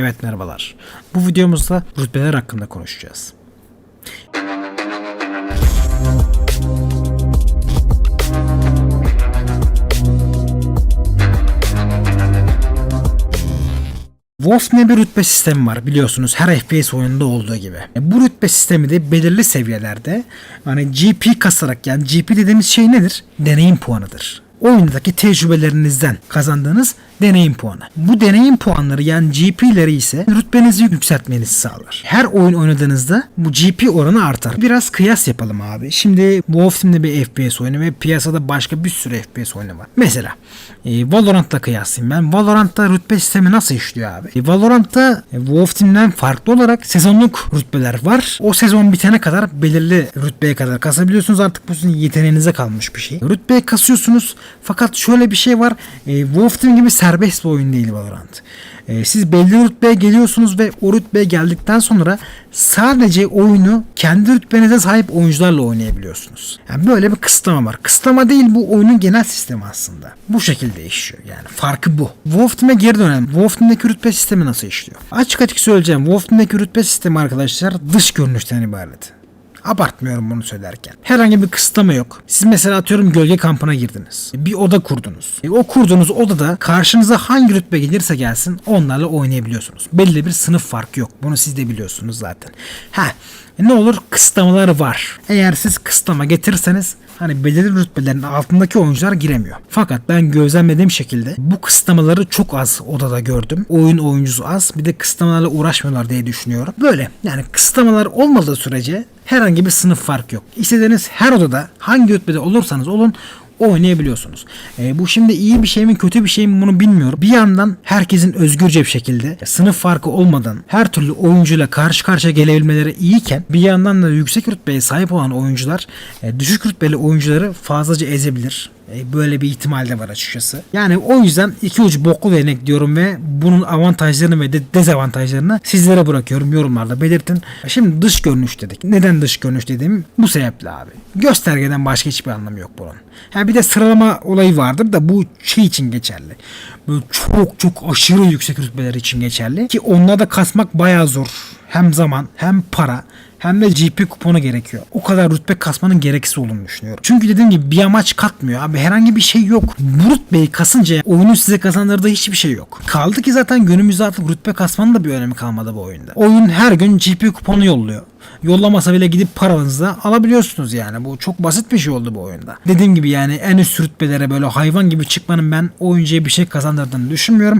Evet merhabalar. Bu videomuzda rütbeler hakkında konuşacağız. Wolf ne bir rütbe sistemi var biliyorsunuz her FPS oyununda olduğu gibi. E, Bu rütbe sistemi de belirli seviyelerde hani GP kasarak yani GP dediğimiz şey nedir? Deneyim puanıdır. Oyundaki tecrübelerinizden kazandığınız deneyim puanı. Bu deneyim puanları yani GP'leri ise rütbenizi yükseltmenizi sağlar. Her oyun oynadığınızda bu GP oranı artar. Biraz kıyas yapalım abi. Şimdi Wolf Team'de bir FPS oyunu ve piyasada başka bir sürü FPS oyunu var. Mesela e, Valorant'la kıyaslayayım ben. Valorant'ta rütbe sistemi nasıl işliyor abi? E, Valorant'ta e, Wolf Team'den farklı olarak sezonluk rütbeler var. O sezon bitene kadar belirli rütbeye kadar kasabiliyorsunuz. Artık bu sizin yeteneğinize kalmış bir şey. Rütbeye kasıyorsunuz. Fakat şöyle bir şey var. E, Wolf Team gibi serbest bir oyun değil Valorant. E, siz belli rütbeye geliyorsunuz ve o rütbeye geldikten sonra sadece oyunu kendi rütbenize sahip oyuncularla oynayabiliyorsunuz. Yani böyle bir kısıtlama var. Kısıtlama değil bu oyunun genel sistemi aslında. Bu şekilde değişiyor yani. Farkı bu. Wolf geri dönelim. Wolf Team'deki rütbe sistemi nasıl işliyor? Açık açık söyleyeceğim. Wolf Team'deki rütbe sistemi arkadaşlar dış görünüşten ibaret. Abartmıyorum bunu söylerken. Herhangi bir kısıtlama yok. Siz mesela atıyorum gölge kampına girdiniz. Bir oda kurdunuz. E, o kurduğunuz odada karşınıza hangi rütbe gelirse gelsin onlarla oynayabiliyorsunuz. Belli bir sınıf farkı yok. Bunu siz de biliyorsunuz zaten. Ha ne olur kısıtlamaları var. Eğer siz kısıtlama getirirseniz hani belirli rütbelerin altındaki oyuncular giremiyor. Fakat ben gözlemlediğim şekilde bu kısıtlamaları çok az odada gördüm. Oyun oyuncusu az bir de kısıtlamalarla uğraşmıyorlar diye düşünüyorum. Böyle yani kısıtlamalar olmadığı sürece herhangi bir sınıf fark yok. İstediğiniz her odada hangi rütbede olursanız olun oynayabiliyorsunuz. E, bu şimdi iyi bir şey mi kötü bir şey mi bunu bilmiyorum. Bir yandan herkesin özgürce bir şekilde sınıf farkı olmadan her türlü oyuncuyla karşı karşıya gelebilmeleri iyiyken bir yandan da yüksek rütbeye sahip olan oyuncular e, düşük rütbeli oyuncuları fazlaca ezebilir. E, Böyle bir ihtimal de var açıkçası. Yani o yüzden iki ucu boklu değnek diyorum ve bunun avantajlarını ve de dezavantajlarını sizlere bırakıyorum. Yorumlarda belirtin. Şimdi dış görünüş dedik. Neden dış görünüş dediğim bu sebeple abi. Göstergeden başka hiçbir anlamı yok bunun. Ha bir de sıralama olayı vardır da bu şey için geçerli. Böyle çok çok aşırı yüksek rütbeler için geçerli. Ki onlarda kasmak bayağı zor. Hem zaman hem para hem de GP kuponu gerekiyor. O kadar rütbe kasmanın gereksiz olduğunu düşünüyorum. Çünkü dediğim gibi bir amaç katmıyor abi. Herhangi bir şey yok. Bu rütbeyi kasınca oyunun size kazandırdığı hiçbir şey yok. Kaldı ki zaten günümüzde artık rütbe kasmanın da bir önemi kalmadı bu oyunda. Oyun her gün GP kuponu yolluyor. Yollamasa bile gidip paranızı alabiliyorsunuz yani. Bu çok basit bir şey oldu bu oyunda. Dediğim gibi yani en üst rütbelere böyle hayvan gibi çıkmanın ben oyuncuya bir şey kazandırdığını düşünmüyorum.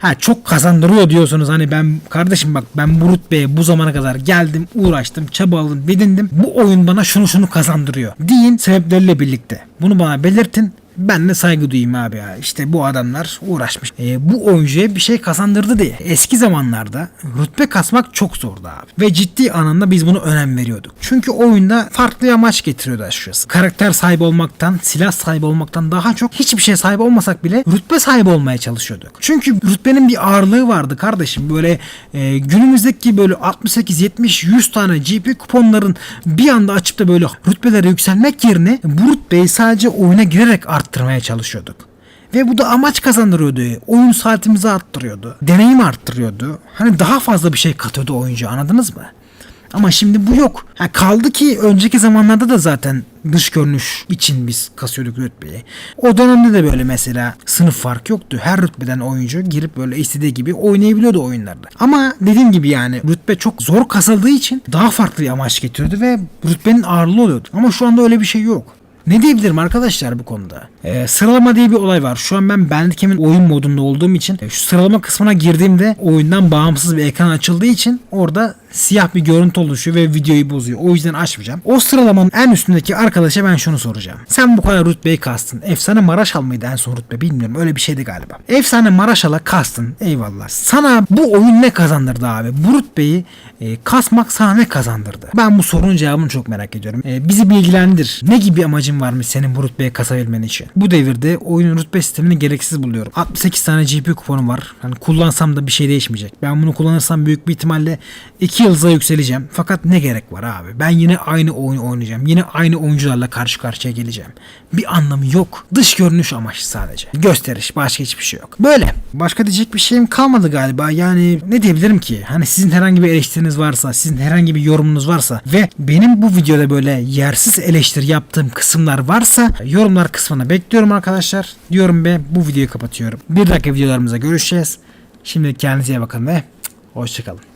Ha çok kazandırıyor diyorsunuz hani ben kardeşim bak ben bu rütbeye bu zamana kadar geldim uğraştım çabaladım didindim bu oyun bana şunu şunu kazandırıyor deyin sebepleriyle birlikte bunu bana belirtin ben de saygı duyayım abi ya. İşte bu adamlar uğraşmış. E, bu oyuncuya bir şey kazandırdı diye. Eski zamanlarda rütbe kasmak çok zordu abi. Ve ciddi anlamda biz bunu önem veriyorduk. Çünkü oyunda farklı amaç getiriyordu açıkçası. Karakter sahibi olmaktan, silah sahibi olmaktan daha çok hiçbir şey sahibi olmasak bile rütbe sahibi olmaya çalışıyorduk. Çünkü rütbenin bir ağırlığı vardı kardeşim. Böyle e, günümüzdeki böyle 68, 70, 100 tane GP kuponların bir anda açıp da böyle rütbelere yükselmek yerine bu rütbeyi sadece oyuna girerek arttırmaya çalışıyorduk. Ve bu da amaç kazandırıyordu. Oyun saatimizi arttırıyordu. Deneyim arttırıyordu. Hani daha fazla bir şey katıyordu oyuncu anladınız mı? Ama şimdi bu yok. Ha, kaldı ki önceki zamanlarda da zaten dış görünüş için biz kasıyorduk rütbeyi. O dönemde de böyle mesela sınıf fark yoktu. Her rütbeden oyuncu girip böyle istediği gibi oynayabiliyordu oyunlarda. Ama dediğim gibi yani rütbe çok zor kasıldığı için daha farklı bir amaç getiriyordu ve rütbenin ağırlığı oluyordu. Ama şu anda öyle bir şey yok. Ne diyebilirim arkadaşlar bu konuda? Ee, sıralama diye bir olay var. Şu an ben Bandicam'in oyun modunda olduğum için e, şu sıralama kısmına girdiğimde oyundan bağımsız bir ekran açıldığı için orada siyah bir görüntü oluşuyor ve videoyu bozuyor. O yüzden açmayacağım. O sıralamanın en üstündeki arkadaşa ben şunu soracağım. Sen bu kadar rütbeyi kastın. Efsane Maraşal mıydı en son rütbe bilmiyorum. Öyle bir şeydi galiba. Efsane Maraşal'a kastın. Eyvallah. Sana bu oyun ne kazandırdı abi? Bu rütbeyi e, kasmak sana ne kazandırdı? Ben bu sorunun cevabını çok merak ediyorum. E, bizi bilgilendir. Ne gibi amacın varmış senin bu rütbeyi kasabilmen için? Bu devirde oyunun rütbe sistemini gereksiz buluyorum. 68 tane GP kuponum var. Hani kullansam da bir şey değişmeyecek. Ben bunu kullanırsam büyük bir ihtimalle 2 2 yıldıza yükseleceğim. Fakat ne gerek var abi? Ben yine aynı oyunu oynayacağım. Yine aynı oyuncularla karşı karşıya geleceğim. Bir anlamı yok. Dış görünüş amaçlı sadece. Gösteriş. Başka hiçbir şey yok. Böyle. Başka diyecek bir şeyim kalmadı galiba. Yani ne diyebilirim ki? Hani sizin herhangi bir eleştiriniz varsa, sizin herhangi bir yorumunuz varsa ve benim bu videoda böyle yersiz eleştiri yaptığım kısımlar varsa yorumlar kısmına bekliyorum arkadaşlar. Diyorum ve bu videoyu kapatıyorum. Bir dakika videolarımıza görüşeceğiz. Şimdi kendinize iyi bakın ve hoşçakalın.